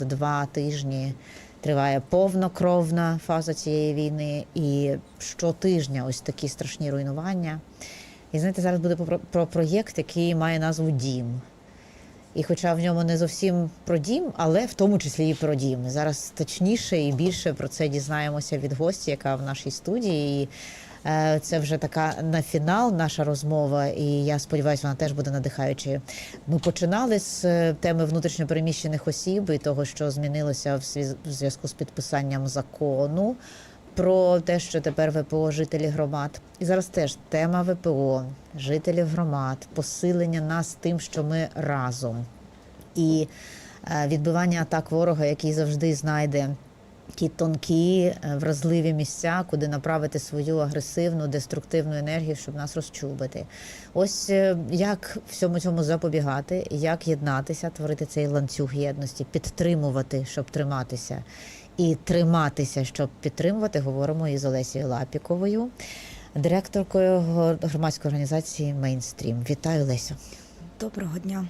Два тижні триває повнокровна фаза цієї війни, і щотижня ось такі страшні руйнування. І знаєте, зараз буде про, про проєкт, який має назву Дім. І хоча в ньому не зовсім про дім, але в тому числі і про дім. Зараз точніше і більше про це дізнаємося від гості, яка в нашій студії. Це вже така на фінал наша розмова, і я сподіваюся, вона теж буде надихаючою. Ми починали з е, теми внутрішньопереміщених осіб і того, що змінилося в зв'язку з підписанням закону про те, що тепер ВПО жителі громад. І зараз теж тема ВПО, жителів громад, посилення нас тим, що ми разом, і е, відбивання атак ворога, який завжди знайде. Ті тонкі, е, вразливі місця, куди направити свою агресивну, деструктивну енергію, щоб нас розчубити. Ось е, як всьому цьому запобігати, як єднатися, творити цей ланцюг єдності, підтримувати, щоб триматися, і триматися, щоб підтримувати, говоримо із Олесією Лапіковою, директоркою громадської організації Мейнстрім. Вітаю, Лесю. Доброго дня.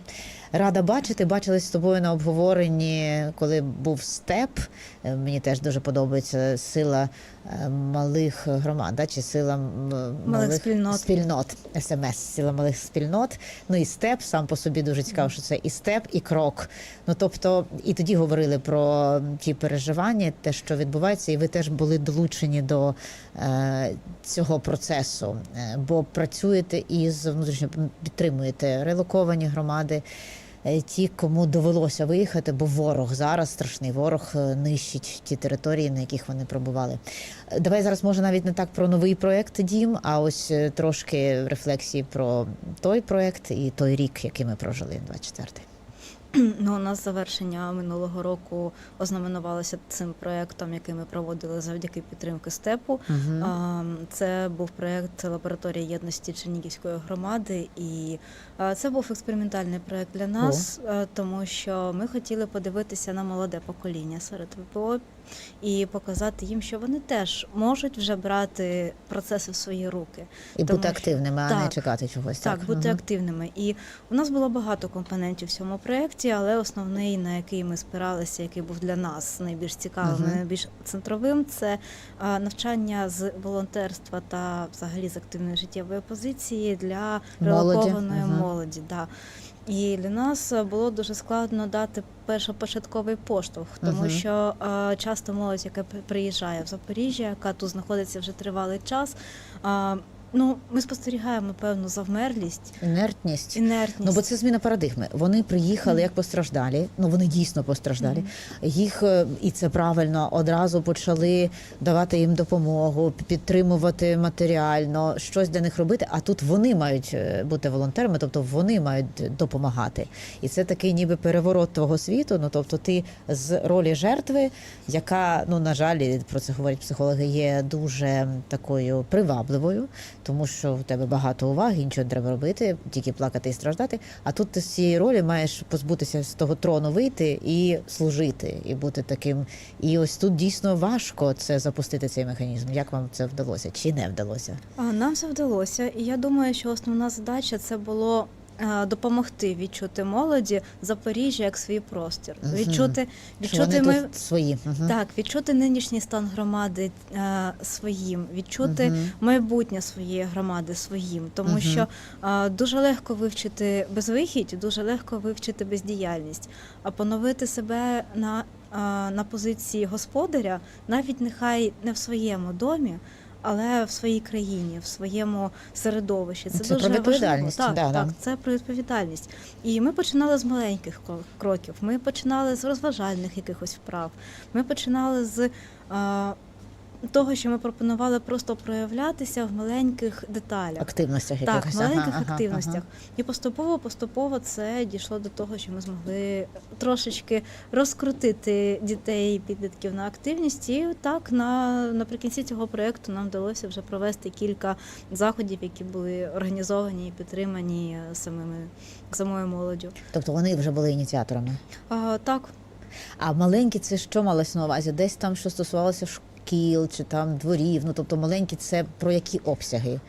Рада бачити. Бачились з тобою на обговоренні, коли був степ. Е, Мені теж дуже подобається сила е, малих громад, да? чи сила м, малих, спільнот. спільнот. СМС, сила малих спільнот. Ну і степ сам по собі дуже цікаво, що це і степ, і крок. Ну тобто, і тоді говорили про ті переживання, те, що відбувається, і ви теж були долучені до е, цього процесу, е, бо працюєте із внутрішньо підтримуєте релоковані громади. Е, Ті, кому довелося виїхати, бо ворог зараз страшний ворог е, нищить ті території, на яких вони пробували. Е, Давай зараз може навіть не так про новий проект Дім, а ось трошки рефлексії про той проект і той рік, який ми прожили 24-й. Ну, у нас завершення минулого року ознаменувалося цим проєктом, який ми проводили завдяки підтримки степу. А, Це був проєкт лабораторії єдності Чернігівської громади, і це був експериментальний проєкт для нас, а, тому що ми хотіли подивитися на молоде покоління серед ВПО і показати їм, що вони теж можуть вже брати процеси в свої руки. І тому бути що- активними, а не чекати чогось. Так, Так, бути Мгм. активними. І у нас було багато компонентів в цьому проєкті, але основний, на який ми спиралися, який був для нас найбільш цікавим, і найбільш центровим, це навчання з волонтерства та взагалі з активної життєвої позиції для Молоді. релокованої Мгм. Молоді. Да. І для нас було дуже складно дати першопочатковий поштовх, тому Мгм. що а, часто молодь, яка приїжджає в Запоріжжя, яка тут знаходиться вже тривалий час. А, ну, ми спостерігаємо певну завмерлість, Інертність. інертність. Ну, бо це зміна парадигми. Вони приїхали як постраждалі. Ну вони дійсно постраждалі. Їх е, і це правильно одразу почали давати їм допомогу, підтримувати матеріально, щось для них робити. А тут вони мають е, бути волонтерами, тобто вони мають допомагати. І це такий ніби переворот твого світу. Ну тобто, ти з ролі жертви, яка ну на жаль, про це говорять психологи, є дуже такою привабливою, тому що в тебе багато уваги, нічого не треба робити, тільки плакати і страждати. А тут ти з цієї ролі маєш позбутися з того трону, вийти і служити, і бути таким. І ось тут дійсно важко це запустити цей механізм. Як вам це вдалося чи не вдалося? А, Нам це вдалося, і я думаю, що основна задача це було. Е, Допомогти відчути молоді Запоріжжя як свій простір, Мгм. відчути, відчути ми тут свої? Мгм. так, відчути нинішній стан громади е, своїм, відчути Мгм. майбутнє своєї громади своїм, тому Мгм. що е, дуже легко вивчити безвихідь, дуже легко вивчити бездіяльність, а поновити себе на, е, на позиції господаря, навіть нехай не в своєму домі. Але в своїй країні, в своєму середовищі це, Це дуже про відповідальність, важливо. Так, да, так, да. це про відповідальність. І ми починали з маленьких кро- кроків. Ми починали з розважальних якихось вправ. Ми починали з того, що ми пропонували просто проявлятися в маленьких деталях. активностях Так, якихось. в маленьких Ага, активностях. ага. І поступово, поступово це дійшло до того, що ми змогли трошечки розкрутити дітей і підлітків на активність. І так на наприкінці цього проєкту нам вдалося вже провести кілька заходів, які були організовані і підтримані самими самою молоддю. Тобто вони вже були ініціаторами. А, так, А маленькі це що малось на увазі? Десь там, що стосувалося шкіл чи там дворів. Ну тобто маленькі це про які обсяги?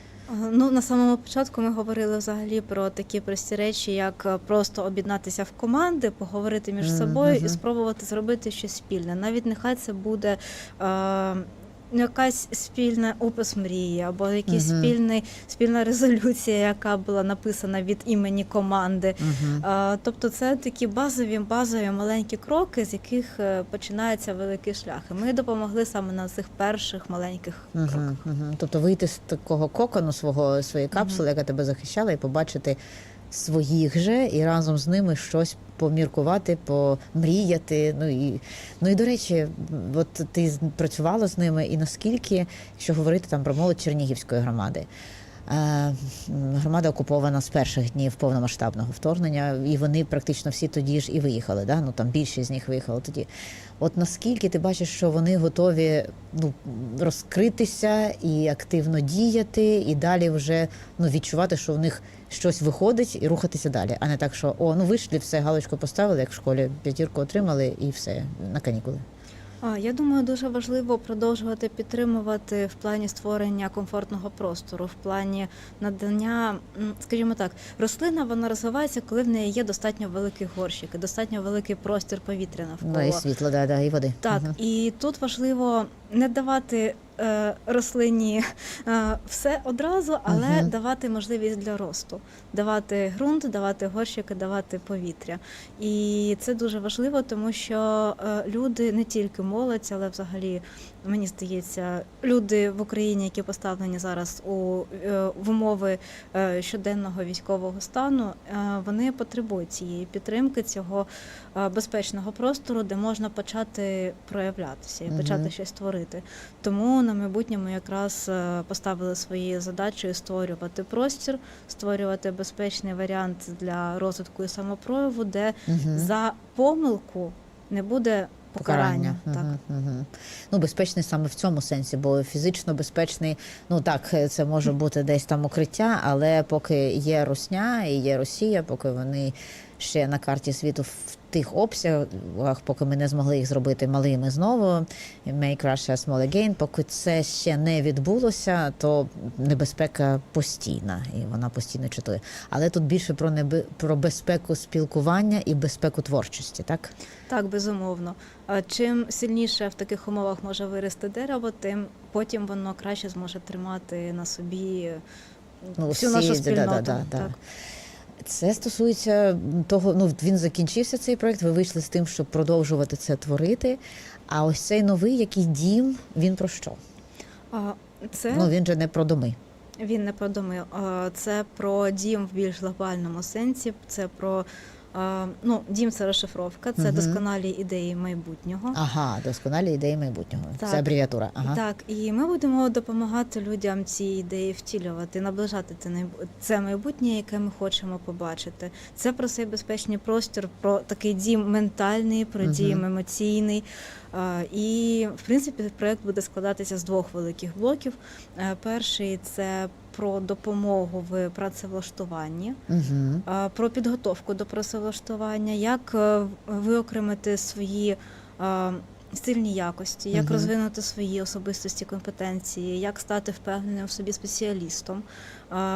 Ну, на самому початку ми говорили взагалі про такі прості речі, як е, просто об'єднатися в команди, поговорити між собою і спробувати зробити щось спільне. Навіть нехай це буде. Е, Якась спільна опис мрії, або якийсь Мгм. спільний спільна резолюція, яка була написана від імені команди. Угу. А, Тобто це такі базові, базові маленькі кроки, з яких е, починається великий шлях. І ми допомогли саме на цих перших маленьких кроках. Угу, угу. Тобто вийти з такого кокону свого своєї капсули, яка тебе захищала, і побачити своїх же, і разом з ними щось поміркувати, помріяти. Ну і ну і до речі, от ти працювала з ними, і наскільки, якщо говорити там про молодь Чернігівської громади. Е, Громада окупована з перших днів повномасштабного вторгнення, і вони практично всі тоді ж і виїхали. Да? Ну там більшість з них виїхали тоді. От наскільки ти бачиш, що вони готові ну, розкритися і активно діяти, і далі вже ну, відчувати, що в них щось виходить і рухатися далі, а не так, що о, ну вийшли, все, галочку поставили, як в школі, п'ятірку отримали і все на канікули. Я думаю, дуже важливо продовжувати підтримувати в плані створення комфортного простору, в плані надання, скажімо так, рослина вона розвивається, коли в неї є достатньо великий горщик, достатньо великий простір повітря навколо. Ну і світло, да, да, і води. Так, угу. і тут важливо не давати е, рослині е, все одразу, але Мгм. давати можливість для росту, давати ґрунт, давати горщики, давати повітря. І це дуже важливо, тому що е, люди не тільки молодь, але взагалі мені здається, люди в Україні, які поставлені зараз у е, в умови е, щоденного військового стану, е, вони потребують цієї підтримки, цього безпечного простору, де можна почати проявлятися і почати щось творити. Тому на майбутньому якраз е, поставили своєю задачею створювати простір, створювати безпечний варіант для розвитку і самопрояву, де Мгм. за помилку не буде покарання. Так. Угу. Ну, безпечний саме в цьому сенсі, бо фізично безпечний, ну так, це може бути десь там укриття, але поки є Русня і є Росія, поки вони ще на карті світу в тих обсягах, поки ми не змогли їх зробити малими знову, make Russia small again, поки це ще не відбулося, то небезпека постійна і вона постійно читує. Але тут більше про неби про безпеку спілкування і безпеку творчості, так? Так, безумовно. Чим сильніше в таких умовах може вирости дерево, тим потім воно краще зможе тримати на собі Ну, всю всі- нашу спільноту. да, да, да. Так. Це стосується того, ну він закінчився цей проект. Ви вийшли з тим, щоб продовжувати це творити. А ось цей новий, який дім, він про що? А, Це Ну він же не про доми. він не про доми. Це про дім в більш глобальному сенсі. Це про ну, дім це розшифровка, це Мгм. досконалі ідеї майбутнього. Ага, досконалі ідеї майбутнього. Так. Це абревіатура. Ага. Так, і ми будемо допомагати людям ці ідеї втілювати, наближати це це майбутнє, яке ми хочемо побачити. Це про цей безпечний простір, про такий дім ментальний, про Мгм. дім емоційний. І в принципі проект буде складатися з двох великих блоків. Е, Перший це про допомогу в працевлаштуванні. Угу. Про підготовку до працевлаштування, як е, виокремити свої сильні якості, як угу. розвинути свої особистості компетенції, як стати впевненим в собі спеціалістом,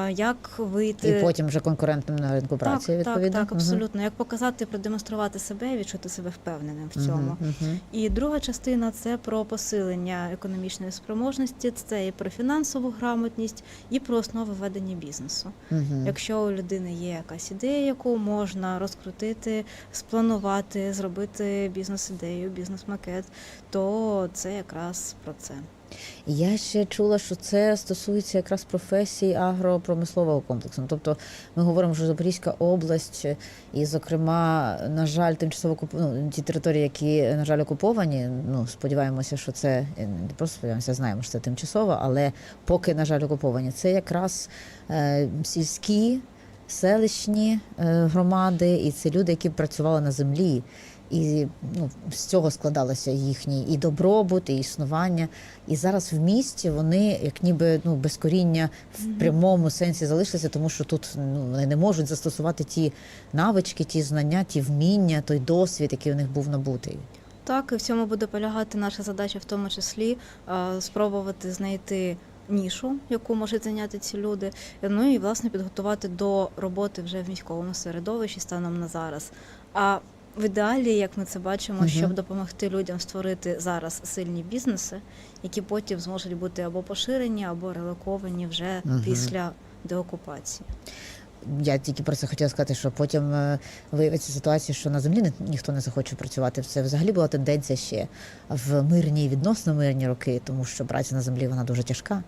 як вийти І потім вже конкурентним на ринку праці, так, відповідно. так, так, абсолютно, як показати, продемонструвати себе і відчути себе впевненим в цьому. Угу. Угу. І друга частина це про посилення економічної спроможності, це і про фінансову грамотність, і про основи ведення бізнесу. Угу. Якщо у людини є якась ідея, яку можна розкрутити, спланувати, зробити бізнес-ідею, бізнес-макет, то це якраз про це. Я ще чула, що це стосується якраз професії агропромислового комплексу. Тобто ми говоримо, що Запорізька область, і, зокрема, на жаль, тимчасово ну, ті території, які, на жаль, окуповані. Ну, сподіваємося, що це не просто сподіваємося, знаємо, що це тимчасово, але поки, на жаль, окуповані, це якраз е, сільські, селищні е, громади, і це люди, які працювали на землі. І ну, з цього складалося їхній і добробут, і існування. І зараз в місті вони як ніби ну без коріння в прямому сенсі залишилися, тому що тут ну вони не можуть застосувати ті навички, ті знання, ті вміння, той досвід, який у них був набутий. Так, і в цьому буде полягати наша задача, в тому числі е, спробувати знайти нішу, яку можуть зайняти ці люди. Ну і власне підготувати до роботи вже в міському середовищі станом на зараз. А в ідеалі, як ми це бачимо, Мгм. щоб допомогти людям створити зараз сильні бізнеси, які потім зможуть бути або поширені, або релоковані вже Мгм. після деокупації. Я тільки про це хотіла сказати, що потім е, виявиться ситуація, що на землі ні- ніхто не захоче працювати. Це взагалі була тенденція ще в мирні, відносно мирні роки, тому що праця на землі вона дуже тяжка.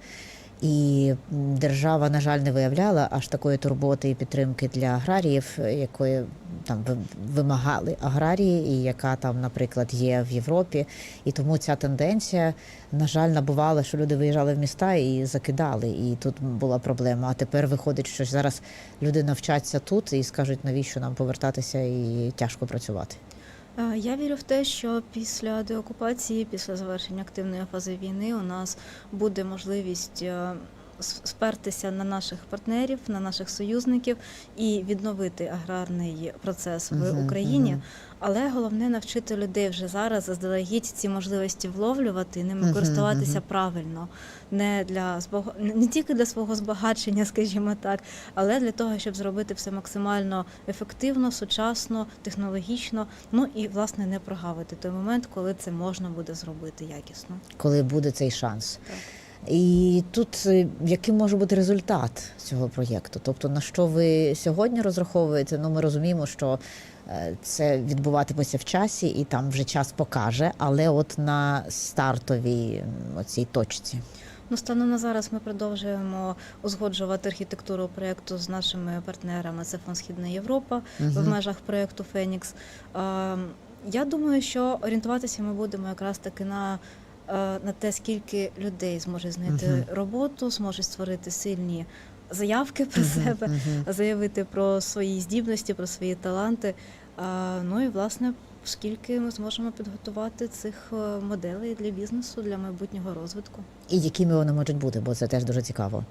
І держава, на жаль, не виявляла аж такої турботи і підтримки для аграріїв, якої там ви- вимагали аграрії, і яка там, наприклад, є в Європі. І тому ця тенденція, на жаль, набувала, що люди виїжджали в міста і закидали, і тут була проблема. А тепер виходить, що зараз люди навчаться тут і скажуть, навіщо нам повертатися і тяжко працювати. Е, Я вірю в те, що після деокупації, після завершення активної фази війни, у нас буде можливість е, спертися на наших партнерів, на наших союзників і відновити аграрний процес в Україні. Але головне навчити людей вже зараз заздалегідь ці можливості вловлювати, ними користуватися правильно, не для не тільки для свого збагачення, скажімо так, але для того, щоб зробити все максимально ефективно, сучасно, технологічно. Ну і власне не прогавити той момент, коли це можна буде зробити якісно. коли буде цей шанс. Так. І тут е, яким може бути результат цього проєкту? Тобто на що ви сьогодні розраховуєте? Ну ми розуміємо, що е, це відбуватиметься в часі, і там вже час покаже, але от на стартовій м, оцій точці. Ну, станом на зараз ми продовжуємо узгоджувати архітектуру проєкту з нашими партнерами. Це Фонд Східна Європа в межах проєкту Фенікс. Е, Я думаю, що орієнтуватися ми будемо якраз таки на, на те, скільки людей зможе знайти Мгм. роботу, зможе створити сильні заявки про Мгм, себе, мгм. заявити про свої здібності, про свої таланти. Ну і власне, скільки ми зможемо підготувати цих е, моделей для бізнесу, для майбутнього розвитку. І якими вони можуть бути, бо це теж дуже цікаво,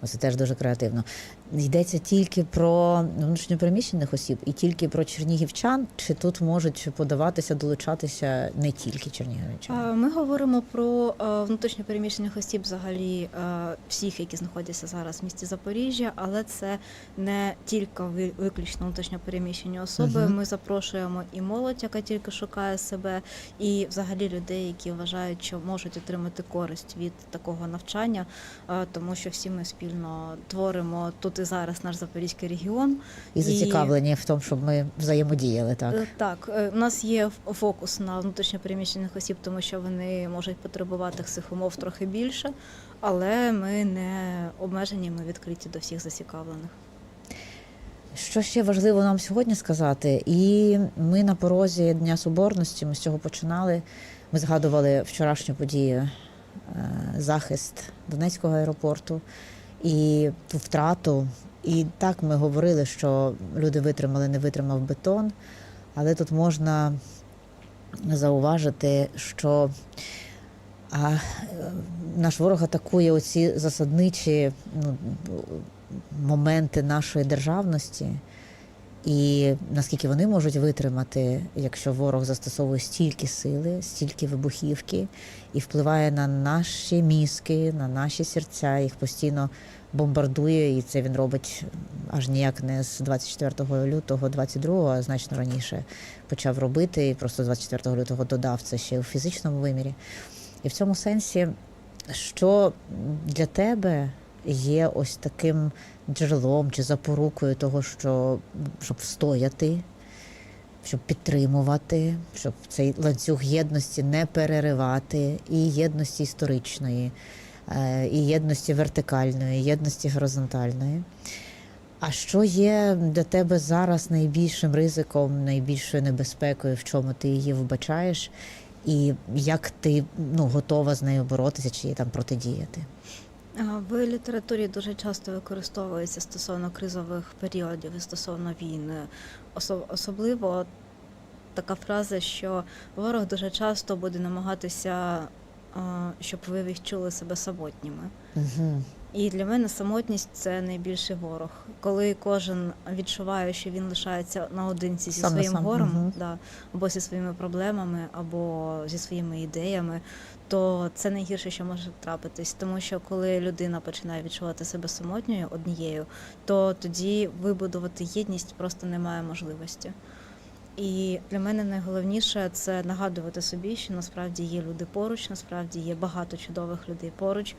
бо це теж дуже креативно. Йдеться тільки про внутрішньопереміщених осіб і тільки про чернігівчан, чи тут можуть подаватися, долучатися не тільки чернігівчани? Ми говоримо про е, внутрішньо переміщених осіб, взагалі е, всіх, які знаходяться зараз в місті Запоріжжя, але це не тільки ви- виключно внутрішньо переміщені особи. Мгм. Ми запрошуємо і молодь, яка тільки шукає себе, і взагалі людей, які вважають, що можуть отримати користь від такого навчання, е, тому що всі ми спільно творимо тут і зараз наш запорізький регіон. І зацікавлені в тому, щоб ми взаємодіяли так. Е, Так, е, у нас є фокус на внутрішньопереміщених осіб, тому що вони можуть потребувати цих умов трохи більше, але ми не обмежені, ми відкриті до всіх зацікавлених. Що ще важливо нам сьогодні сказати? І ми на порозі Дня Соборності. Ми з цього починали. Ми згадували вчорашню подію е, захист Донецького аеропорту і ту втрату. І так ми говорили, що люди витримали, не витримав бетон. Але тут можна зауважити, що а, е, наш ворог атакує оці засадничі ну, моменти нашої державності, і наскільки вони можуть витримати, якщо ворог застосовує стільки сили, стільки вибухівки, і впливає на наші мізки, на наші серця, їх постійно бомбардує, і це він робить аж ніяк не з 24 лютого 22, а значно раніше почав робити, і просто 24 лютого додав це ще у фізичному вимірі. І в цьому сенсі, що для тебе є ось таким джерелом чи запорукою того, що щоб встояти, щоб підтримувати, щоб цей ланцюг єдності не переривати, і єдності історичної, е, і єдності вертикальної, і єдності горизонтальної. А що є для тебе зараз найбільшим ризиком, найбільшою небезпекою, в чому ти її вбачаєш, і як ти ну, готова з нею боротися чи їй там протидіяти? В літературі дуже часто використовується стосовно кризових періодів і стосовно війни. Особливо така фраза, що ворог дуже часто буде намагатися щоб ви відчули себе самотніми. Угу. І для мене самотність це найбільший ворог. Коли кожен відчуває, що він лишається наодинці зі Сам своїм сам, горем, мгм. да, або зі своїми проблемами, або зі своїми ідеями, то це найгірше, що може трапитись. Тому що коли людина починає відчувати себе самотньою однією, то тоді вибудувати єдність просто немає можливості. І для мене найголовніше це нагадувати собі, що насправді є люди поруч, насправді є багато чудових людей поруч.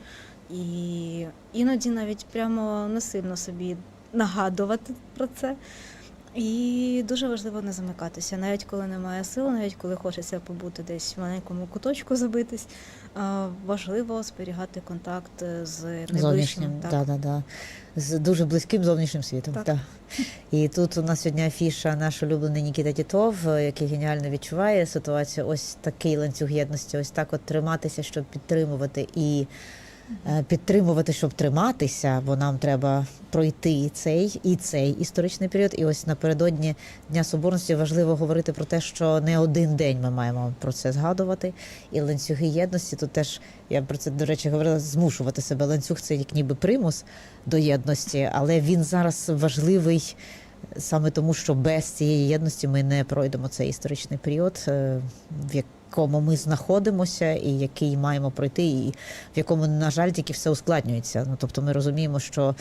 І іноді навіть прямо насильно собі нагадувати про це. І дуже важливо не замикатися, навіть коли немає сил, навіть коли хочеться побути десь в маленькому куточку забитись. Важливо зберігати контакт з найближчим. Зовнішнім, так. да, да, да. з дуже близьким зовнішнім світом. Так. Так. І тут у нас сьогодні афіша наш улюблений Нікіта Тітов, е, який геніально відчуває ситуацію. Ось такий ланцюг єдності, ось так от триматися, щоб підтримувати і е, підтримувати, щоб триматися, бо нам треба пройти і цей, і цей історичний період. І ось напередодні Дня Соборності важливо говорити про те, що не один день ми маємо про це згадувати. І ланцюги єдності тут теж я про це до речі говорила, змушувати себе. Ланцюг це як ніби примус до єдності, але він зараз важливий саме тому, що без цієї єдності ми не пройдемо цей історичний період, е, в якому ми знаходимося, і який маємо пройти, і в якому, на жаль, тільки все ускладнюється. Ну тобто, ми розуміємо, що.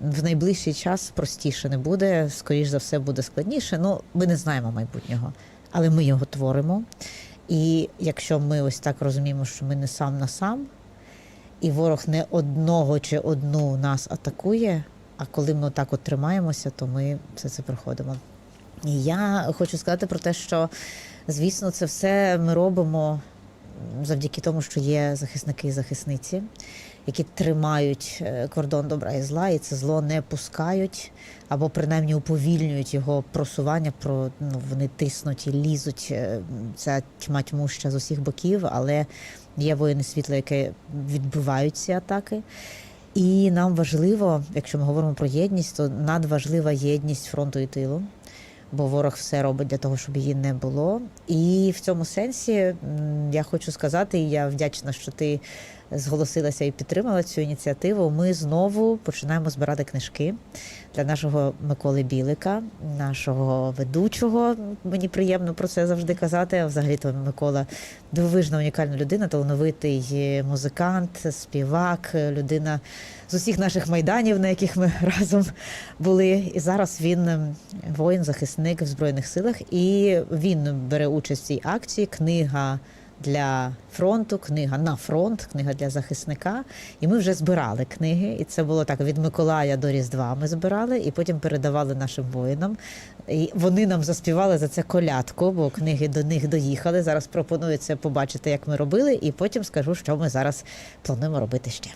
В найближчий час простіше не буде, скоріш за все буде складніше. Ну, ми не знаємо майбутнього, але ми його творимо. І якщо ми ось так розуміємо, що ми не сам на сам, і ворог не одного чи одну нас атакує, а коли ми так от тримаємося, то ми все це проходимо. І я хочу сказати про те, що, звісно, це все ми робимо завдяки тому, що є захисники і захисниці, які тримають е, кордон добра і зла, і це зло не пускають або принаймні уповільнюють його просування. Про ну вони тиснуть і лізуть. е, Ця тьма тьмуща з усіх боків, але є воїни світла, які відбивають ці атаки. І нам важливо, якщо ми говоримо про єдність, то надважлива єдність фронту і тилу, бо ворог все робить для того, щоб її не було. І в цьому сенсі я хочу сказати, і я вдячна, що ти зголосилася і підтримала цю ініціативу. Ми знову починаємо збирати книжки для нашого Миколи Білика, нашого ведучого. Мені приємно про це завжди казати. Взагалі то Микола дивовижна унікальна людина, талановитий музикант, співак, людина з усіх наших майданів, на яких ми разом були. І зараз він ем, воїн, захисник в збройних силах, і він бере участь в цій акції. Книга. Для фронту, книга на фронт, книга для захисника. І ми вже збирали книги. І це було так: від Миколая до Різдва ми збирали, і потім передавали нашим воїнам. І вони нам заспівали за це колядку, бо книги до них доїхали. Зараз пропоную побачити, як ми робили, і потім скажу, що ми зараз плануємо робити ще.